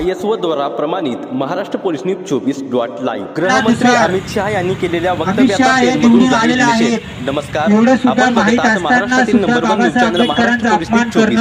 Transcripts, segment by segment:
I S O द्वारा प्रमाणित Maharashtra police news चोवीस डॉट लाईव्ह गृहमंत्री अमित शहा यांनी केलेल्या. आहेत. नमस्कार आपण महाराष्ट्रातील number one news channel Maharashtra police news चोवीस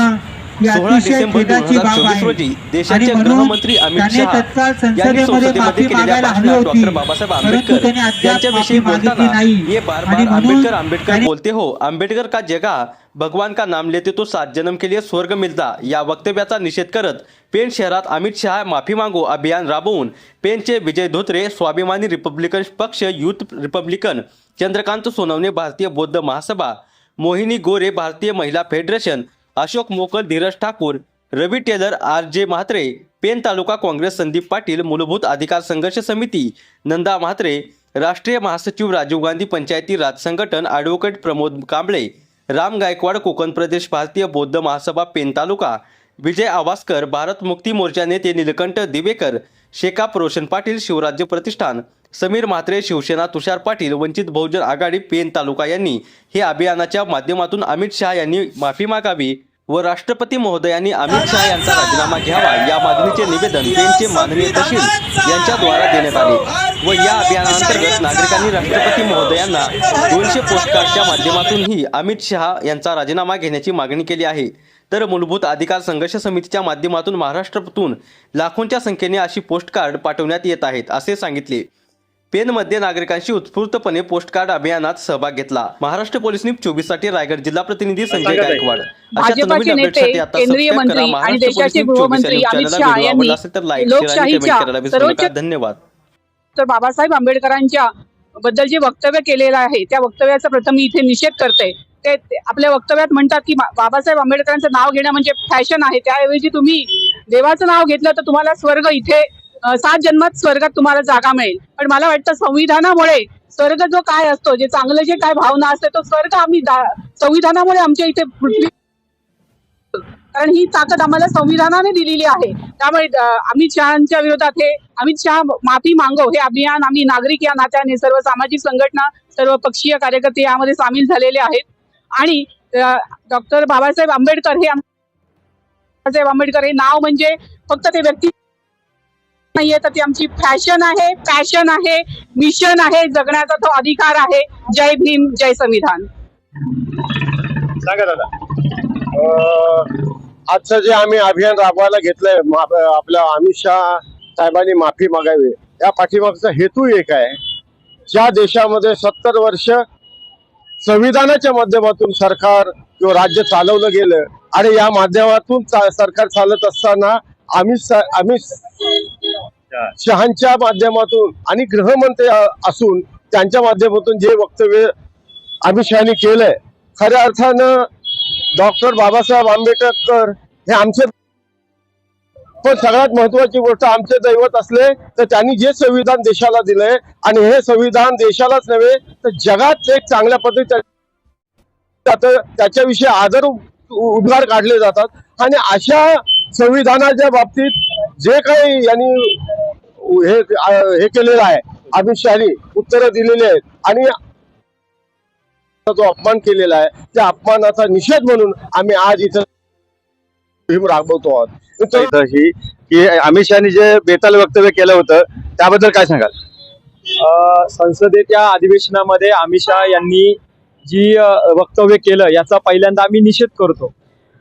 सोळा डिसेंबर दोन हजार चोवीस. रोजी देशाचे गृहमंत्री अमित शहा यांनी संसदेमध्ये केलेल्या भाषणात. डॉक्टर बाबासाहेब आंबेडकर यांच्याविषयी बोलताना. ये बार बार आंबेडकर आंबेडकर बोलते हो आंबेडकर का जगा भगवान का नाम लेते तो सात जन्म के लिए स्वर्ग मिलता या वक्तव्याचा निषेध करत पेण शहरात अमित शहा माफी मागो अभियान राबवून पेणचे विजय धोत्रे स्वाभिमानी रिपब्लिकन पक्ष युथ रिपब्लिकन चंद्रकांत सोनवणे भारतीय बौद्ध महासभा मोहिनी गोरे भारतीय महिला federation Ashok Mokal Dheeraj Thakur Ravi Taylor R J Mhatre Pen taluka Congress Sandeep Patil मूलभूत अधिकार संघर्ष समिती नंदा म्हात्रे राष्ट्रीय महासचिव राजीव गांधी पंचायती राज संघटन ॲडव्होकेट प्रमोद कांबळे राम गायकवाड कोकण प्रदेश भारतीय बौद्ध महासभा पेन तालुका विजय आवासकर भारत मुक्ती मोर्चा नेते निलकंठ दिवेकर शेकाप रोशन पाटील शिवराज्य प्रतिष्ठान समीर म्हात्रे शिवसेना तुषार पाटील वंचित बहुजन आघाडी पेन तालुका यांनी हे अभियानाच्या माध्यमातून अमित शहा यांनी माफी मागावी व राष्ट्रपती महोदयांनी अमित शहा यांचा राजीनामा घ्यावा या मागणीचे निवेदन पेनचे माननीय तहसील यांच्याद्वारा देण्यात आले व या अभियानांतर्गत नागरिकांनी राष्ट्रपती महोदयांना दोनशे पोस्टकार्डच्या माध्यमातूनही अमित शहा यांचा राजीनामा घेण्याची मागणी केली आहे. तर मूलभूत अधिकार संघर्ष समितीच्या माध्यमातून महाराष्ट्रातून लाखोंच्या संख्येने अशी पोस्टकार्ड पाठवण्यात येत आहेत असे सांगितले. पेनमध्ये नागरिकांशी उत्स्फूर्तपणे पोस्टकार्ड अभियानात सहभाग घेतला. महाराष्ट्र पोलीस न्यूज चोवीससाठी रायगड जिल्हा प्रतिनिधी संजय गायकवाड. अशाच भाजपाचे नवीन नेते अपडेटसाठी आता केंद्रीय सबस्क्राईब करा मंत्री आणि महाराष्ट्र पोलीस देशाचे न्यूज 24 गृहमंत्री या अमित चॅनलला शहा व्हिडिओ यांनी आवडला असेल तर लाईक शेअर आणि कमेंट लोकशाहीच्या करायला विसरू नका. सर्वोच्च धन्यवाद. तर बाबासाहेब आंबेडकरांच्या बद्दल जे वक्तव्य केलेलं आहे त्या वक्तव्याचा प्रथम मी इथे निषेध करते. ते आपल्या वक्तव्यात म्हणतात की बा- बाबासाहेब आंबेडकरांचं नाव घेणं म्हणजे फॅशन आहे. त्याऐवजी तुम्ही देवाचं नाव घेतलं तर तुम्हाला स्वर्ग इथे सात जन्मात स्वर्गात तुम्हाला जागा मिळेल. पण मला वाटतं संविधानामुळे स्वर्ग जो काय असतो जे चांगलं जे काय भावना असते तो स्वर्ग आम्ही दा- संविधानामुळे आमच्या इथे पृथ्वी कारण ही ताकद आम्हाला संविधानाने दिलेली आहे. त्यामुळे अमित शहाच्या विरोधात हे अमित शहा माफी मागव हे अभियान आम्ही नागरिक या नात्याने सर्व सामाजिक संघटना सर्व पक्षीय कार्यकर्ते यामध्ये सामील झालेले आहेत. आणि डॉक्टर बाबासाहेब आंबेडकर हे बाबासाहेब आंबेडकर हे नाव म्हणजे फक्त ते व्यक्ती नाहीये तर ती आमची फॅशन आहे पॅशन आहे मिशन आहे जगण्याचा तो अधिकार आहे. जय भीम जय संविधान. सांगा दादा. आजचं जे आम्ही अभियान राबवायला घेतलंय आपल्या अमित शहा साहेबांनी माफी मागावी. या पाठीमागचा हेतू एक आहे. ज्या देशामध्ये सत्तर वर्ष संविधानाच्या माध्यमातून सरकार किंवा राज्य चालवलं गेलं आणि या माध्यमातून चा- सरकार चालत असताना आम्ही आम्ही शहांच्या माध्यमातून आणि गृहमंत्री असून त्यांच्या माध्यमातून जे वक्तव्य अमित शहानी केलंय खऱ्या अर्थानं डॉक्टर बाबासाहेब आंबेडकर हे आमचे पण सगळ्यात महत्वाची गोष्ट आमचे दैवत असले तर त्यांनी जे संविधान देशाला दिलंय आणि हे संविधान देशालाच नव्हे तर जगात एक चांगल्या पद्धतीने त्याच्याविषयी आदर उद्गार काढले जातात. आणि अशा संविधानाच्या बाबतीत जे काही यांनी हे हे केलेलं आहे अमित शहानी उत्तरं दिलेली आहेत आणि जो अपमान केलेला आहे त्या अपमानाचा निषेध म्हणून आम्ही आज इथं मोहीम राबवतो आहोत. ही की अमित शहानी जे बेताल वक्तव्य केलं होतं त्याबद्दल काय सांगाल? अ, संसदेच्या अधिवेशनामध्ये अमित शहा यांनी जी वक्तव्य केलं याचा पहिल्यांदा आम्ही निषेध करतो.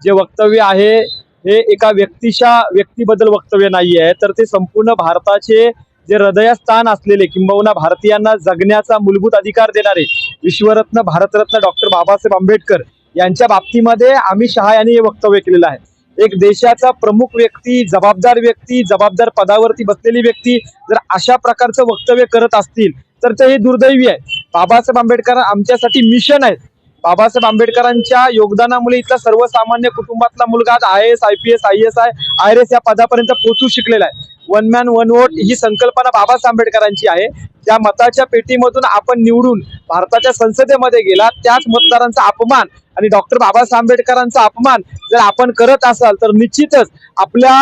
जे वक्तव्य आहे हे एका व्यक्तीच्या व्यक्तीबद्दल वक्तव्य नाही आहे तर ते संपूर्ण भारताचे जे हृदयस्थान असलेले किंबहुना भारतीयांना जगण्याचा मूलभूत अधिकार देणारे विश्वरत्न भारतरत्न डॉक्टर बाबासाहेब आंबेडकर यांच्या बाबतीमध्ये अमित शहा यांनी हे वक्तव्य केलेलं आहे. एक देशाचा प्रमुख व्यक्ती जबाबदार व्यक्ती जबाबदार पदावरती बसलेली व्यक्ती जर अशा प्रकारचं वक्तव्य करत असतील तर ते हे दुर्दैवी आहे. बाबासाहेब आंबेडकर आमच्यासाठी मिशन आहे बाबासाहेब आंबेडकरांच्या योगदानामुळे इथला सर्वसामान्य कुटुंबातला मुलगा आज I S I P S I S I I R S या पदापर्यंत पोहोचू शिकलेला आहे. वन मॅन वन वोट ही संकल्पना बाबासाहेब आंबेडकरांची आहे. त्या मताच्या पेटीमधून आपण निवडून भारताच्या संसदेमध्ये गेला त्याच मतदारांचा अपमान आणि डॉक्टर बाबासाहेब आंबेडकरांचा अपमान जर आपण करत असाल तर निश्चितच आपल्या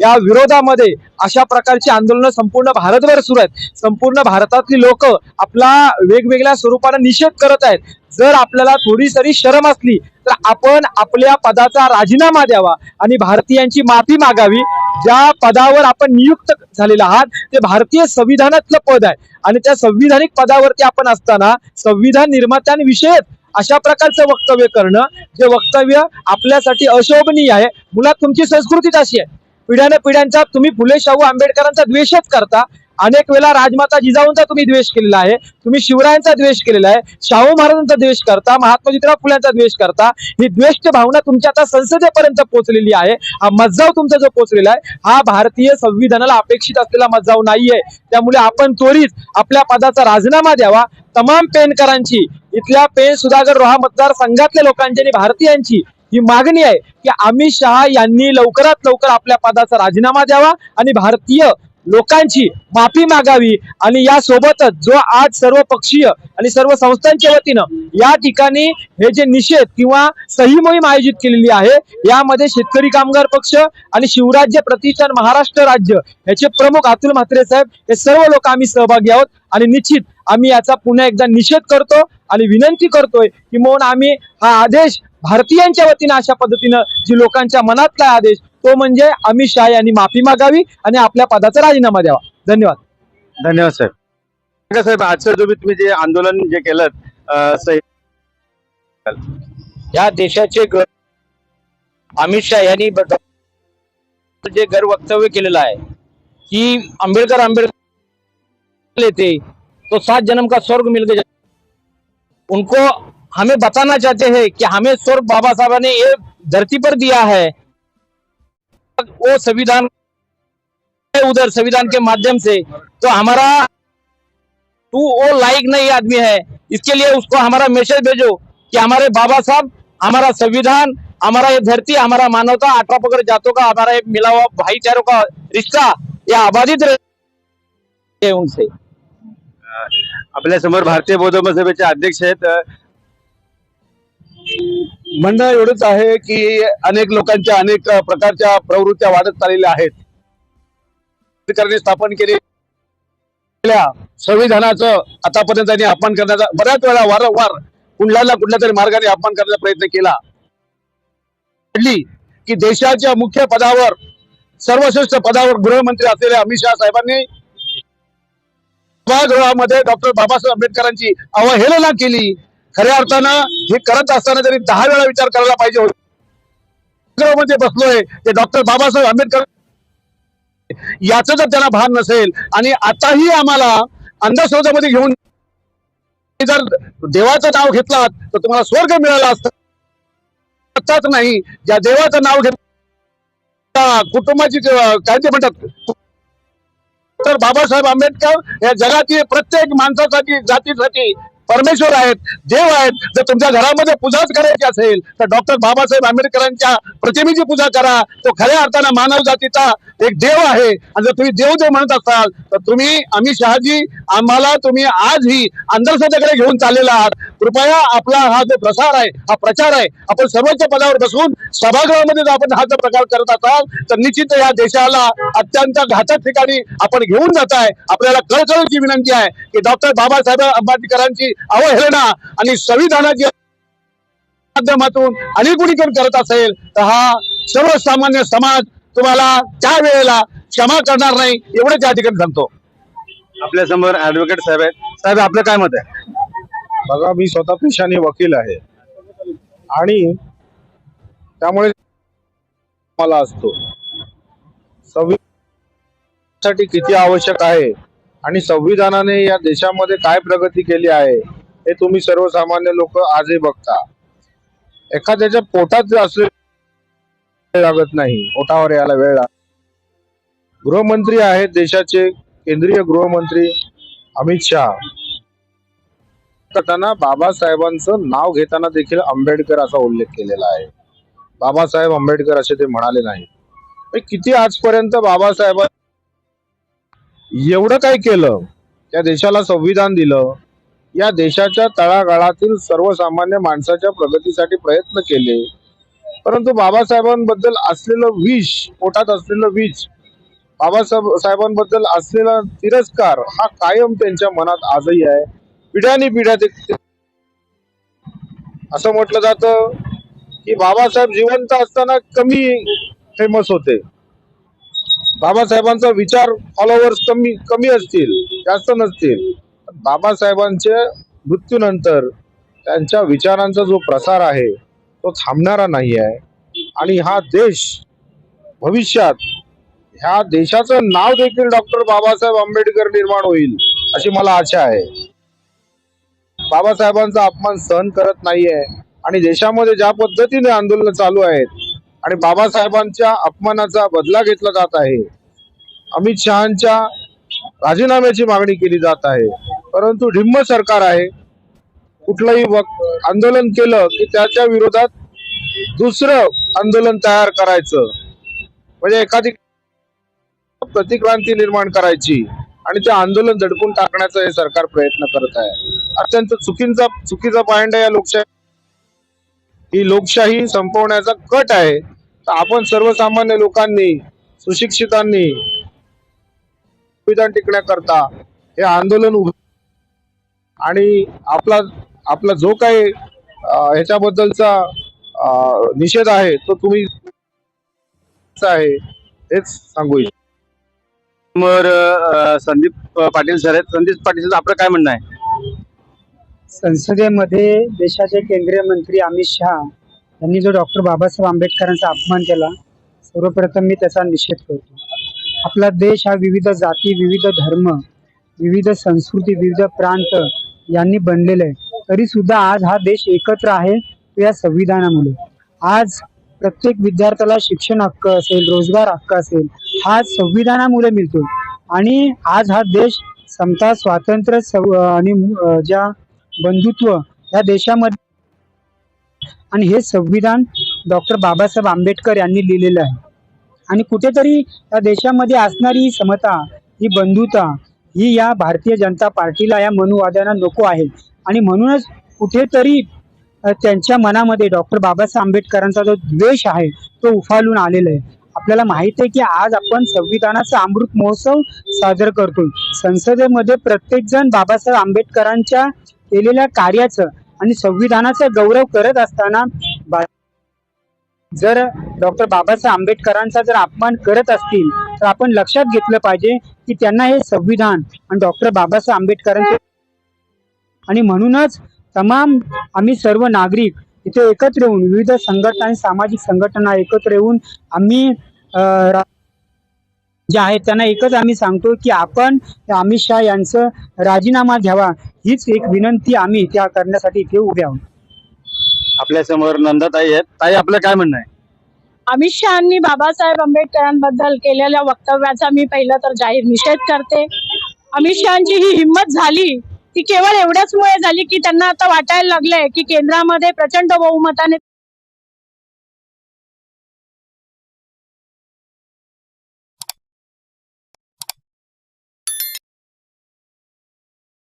या विरोधामध्ये अशा प्रकारची आंदोलनं संपूर्ण भारतभर सुरू आहेत. संपूर्ण भारतातली लोक आपला वेगवेगळ्या स्वरूपाने निषेध करत आहेत. जर आपल्याला थोडी सरी शरम असली तर आपण आपल्या पदाचा राजीनामा द्यावा आणि भारतीयांची माफी मागावी. ज्या पदावर आपण नियुक्त झालेला आहात ते भारतीय संविधानातलं पद आहे. आणि त्या संविधानिक पदावरती आपण असताना संविधान निर्मात्यांविषयक अशा प्रकारचं वक्तव्य करणं जे वक्तव्य आपल्यासाठी अशोभनीय आहे. मुळात तुमची संस्कृतीच अशी आहे. पिढ्याने पिढ्यांचा तुम्ही फुले शाहू आंबेडकरांचा द्वेषच करता. अनेक वेळा राजमाता जिजाऊंचा तुम्ही द्वेष केलेला आहे तुम्ही शिवरायांचा द्वेष केलेला आहे शाहू महाराजांचा द्वेष करता महात्मा ज्योतिराव फुल्यांचा द्वेष करता ही द्वेष भावना तुमच्या आता संसदेपर्यंत पोहोचलेली आहे हा मज्जाव तुमचा जो पोहोचलेला आहे हा भारतीय संविधानाला अपेक्षित असलेला मज्जाव नाहीये. त्यामुळे आपण त्वरित आपल्या पदाचा राजीनामा द्यावा. तमाम पेनकरांची इथल्या पेन सुधाकर रोहा मतदारसंघातल्या लोकांची आणि भारतीयांची ही मागणी आहे की अमित शहा यांनी लवकरात लवकर आपल्या पदाचा राजीनामा द्यावा आणि भारतीय लोकांची माफी मागावी आणि यासोबतच जो आज सर्व पक्षीय आणि सर्व संस्थांच्या वतीनं या ठिकाणी हे जे निषेध किंवा सही मोहीम आयोजित केलेली आहे यामध्ये शेतकरी कामगार पक्ष आणि शिवराज्य प्रतिष्ठान महाराष्ट्र राज्य याचे प्रमुख अतुल म्हात्रे साहेब हे सर्व लोक आम्ही सहभागी आहोत आणि निश्चित आम्ही याचा पुन्हा एकदा निषेध करतो आणि विनंती करतोय की म्हणून आम्ही हा आदेश भारतीयांच्या वतीनं अशा पद्धतीनं जी लोकांच्या मनातला आदेश तो म्हणजे अमित शहा यांनी माफी मागावी आणि आपल्या पदाचा राजीनामा द्यावा. धन्यवाद. धन्यवाद साहेब साहेब आजचं जो तुम्ही जे आंदोलन जे केलं या देशाचे अमित शहा यांनी जे घर वक्तव्य केलेलं आहे की आंबेडकर आंबेडकर लेते तो सात जन्म का स्वर्ग मिल गया उनको हमें बताना चाहते हैं कि हमें स्वर्ग बाबा साहब ने ये धरती पर दिया है वो संविधान उधर संविधान के माध्यम से। तो हमारा तू वो लायक नहीं आदमी है। इसके लिए उसको हमारा मैसेज भेजो कि हमारे बाबा साहब हमारा संविधान हमारा ये धरती हमारा मानवता अठारह पकड़ जातों का हमारा ये मिला हुआ भाईचारों का रिश्ता यह आबादित रहे उनसे। आपल्या समोर भारतीय बौद्ध महासभेचे अध्यक्ष आहेत अ, म्हणणं एवढंच आहे की अनेक लोकांच्या अनेक प्रकारच्या प्रवृत्त्या वाढत चाललेल्या आहेत. स्थापन केलेल्या संविधानाचं आतापर्यंत त्यांनी अपमान करण्याचा बऱ्याच वेळा वारंवार कुठल्या कुठल्या तरी मार्गाने अपमान करण्याचा प्रयत्न केला. की देशाच्या मुख्य पदावर सर्वश्रेष्ठ पदावर गृहमंत्री असलेल्या अमित शहा साहेबांनी सभागृहामध्ये डॉक्टर बाबासाहेब आंबेडकरांची अवहेलना केली. खऱ्या अर्थानं हे करत असताना तरी दहा वेळा विचार करायला पाहिजे होते. बसलोय ते डॉक्टर बाबासाहेब आंबेडकर याच जर त्यांना भान नसेल आणि आताही आम्हाला अंधश्रद्धेमध्ये घेऊन जर देवाचं नाव घेतलात तर तुम्हाला स्वर्ग मिळाला असतं. नाही ज्या देवाचं नाव घेत कुटुंबाची काय ते म्हणतात. तर बाबासाहेब आंबेडकर या जगातील प्रत्येक माणसासाठी जातीसाठी परमेश्वर आहेत देव आहेत. जर तुमच्या घरामध्ये पूजाच करायची असेल तर डॉक्टर बाबासाहेब आंबेडकरांच्या प्रतिमेची पूजा करा. तो खऱ्या अर्थानं मानव जातीचा एक देव आहे. आणि जर तुम्ही देव देव म्हणत असाल तर तुम्ही अमित शहाजी आम्हाला तुम्ही आजही अंधश्रद्धेकडे घेऊन चाललेला आहात. कृपया आपला हा जो प्रसार आहे हा प्रचार आहे आपण सर्वोच्च पदावर बसून सभागृहामध्ये जर आपण हा जर प्रकार करत असाल तर निश्चित या देशाला अत्यंत घातक ठिकाणी आपण घेऊन जात आहे. आपल्याला कळकळीची विनंती आहे की डॉक्टर बाबासाहेब आंबेडकरांची अवहेलना आणि संविधानाची माध्यमातून आणि कुणी कोण करत असेल तर हा सर्वसामान्य समाज तुम्हाला त्या वेळेला क्षमा करणार नाही एवढं त्या ठिकाणी सांगतो. आपल्यासमोर ऍडव्होकेट साहेब आहेत. साहेब आपलं काय मत आहे? बघा मी स्वतः पेशाने वकील आहे. आणि त्यामुळे मला असतो. संविधानासाठी किती आवश्यक आहे आणि संविधानाने या देशामध्ये काय प्रगती केली आहे हे तुम्ही सर्वसामान्य लोक आजही बघता. एखाद्याच्या पोटात असले लागत नाही पोटावर यायला वेळ लागतो गृहमंत्री आहेत देशाचे केंद्रीय गृहमंत्री अमित शहा. करताना बाबासाहेबांचं नाव घेताना देखील आंबेडकर असा उल्लेख केलेला आहे. बाबासाहेब आंबेडकर असे ते म्हणाले नाही. किती आजपर्यंत बाबासाहेब एवढं काय केलं? त्या देशाला संविधान दिलं. या देशाच्या तळागाळातील सर्वसामान्य माणसाच्या प्रगतीसाठी प्रयत्न केले. परंतु बाबासाहेबांबद्दल असलेलं विष पोटात असलेलं विष बाबासाहेब साहेबांबद्दल असलेला तिरस्कार हा कायम त्यांच्या मनात आजही आहे. पिढ्यानी पिढ्या असं म्हटलं जातं की बाबासाहेब जिवंत असताना कमी फेमस होते. बाबासाहेबांचा विचार फॉलोअर्स कमी कमी असतील जास्त नसतील. पण बाबासाहेबांच्या मृत्यूनंतर त्यांच्या विचारांचा जो प्रसार आहे तो थांबणारा नाही आहे. आणि हा देश भविष्यात ह्या देशाचं नाव देखील डॉक्टर बाबासाहेब आंबेडकर निर्माण होईल अशी मला आशा आहे. बाबासाहेबांचा अपमान सहन करत नाहीये. आणि देशामध्ये ज्या पद्धतीने आंदोलन चालू आहेत आणि बाबासाहेबांच्या अपमानाचा बदला घेतला जात आहे अमित शहाच्या राजीनाम्याची मागणी केली जात आहे. परंतु ढिम्म सरकार आहे. कुठलंही आंदोलन केलं की त्याच्या विरोधात दुसरं आंदोलन तयार करायचं. म्हणजे एखादी प्रतिक्रांती निर्माण करायची आणि ते आंदोलन दडपून टाकण्याचा हे सरकार प्रयत्न करत आहे. अत्यंत चुकीचा चुकीचा आहे या लोकशाही ही लोकशाही संपवण्याचा कट आहे. तर आपण सर्वसामान्य लोकांनी सुशिक्षितांनी संविधान टिकण्याकरता हे आंदोलन उभं आणि आपला आपला जो काही ह्याच्याबद्दलचा निषेध आहे तो तुम्ही आहे हेच सांगू समोर संदीप पाटील सर आहेत. संदीप पाटील आपलं काय म्हणणं आहे? संसदेमध्ये देशाचे केंद्रीय मंत्री अमित शहा यांनी जो डॉक्टर बाबासाहेब आंबेडकरांचा अपमान केला सर्वप्रथम मी त्याचा निषेध करतो. आपला देश हा विविध जाती विविध धर्म विविध संस्कृती विविध प्रांत यांनी बनलेला आहे. तरी सुद्धा आज हा देश एकत्र आहे तो या संविधानामुळे. आज प्रत्येक विद्यार्थ्याला शिक्षण हक्क असेल रोजगार हक्क असेल हा संविधानामुळे मिळतो आणि आज हा देश समता स्वातंत्र्य सव आणि ज्या बंधुत्व या देशामध्ये आणि हे संविधान डॉक्टर बाबासाहेब आंबेडकर यांनी लिहिलेलं आहे. आणि कुठेतरी या देशामध्ये असणारी ही समता ही बंधुता ही या भारतीय जनता पार्टीला या मनुवाद्यांना नको आहे. आणि म्हणूनच कुठेतरी त्यांच्या मनामध्ये डॉक्टर बाबासाहेब आंबेडकरांचा जो द्वेष आहे तो उफालून आलेला आहे. आपल्याला माहीत आहे की आज आपण संविधानाचा अमृत महोत्सव साजरा करतोय. संसदेमध्ये प्रत्येक जण बाबासाहेब आंबेडकरांच्या केलेल्या कार्याचं आणि संविधानाचा गौरव करत असताना जर डॉक्टर बाबासाहेब आंबेडकरांचा जर अपमान करत असतील तर आपण लक्षात घेतलं पाहिजे की त्यांना हे संविधान आणि डॉक्टर बाबासाहेब आंबेडकरांचे आणि म्हणूनच तमाम आम्ही सर्व नागरिक इथे एकत्र येऊन विविध संघटना आणि सामाजिक संघटना एकत्र येऊन आम्ही अं, जे आहेत त्यांना एकच आम्ही सांगतो की आपण अमित शहा यांचं राजीनामा घ्यावा हीच एक विनंती आम्ही त्या करण्यासाठी इथे उभे आहोत. आपल्यासमोर नंदाताई आहेत. ताई आपलं काय म्हणणं आहे? अमित शहानी बाबासाहेब आंबेडकरांबद्दल केलेल्या वक्तव्याचा मी पहिलं तर जाहीर निषेध करते. अमित शहाची ही हिंमत झाली ती केवळ एवढ्याचमुळे झाली की त्यांना आता वाटायला लागलंय की केंद्रामध्ये प्रचंड बहुमताने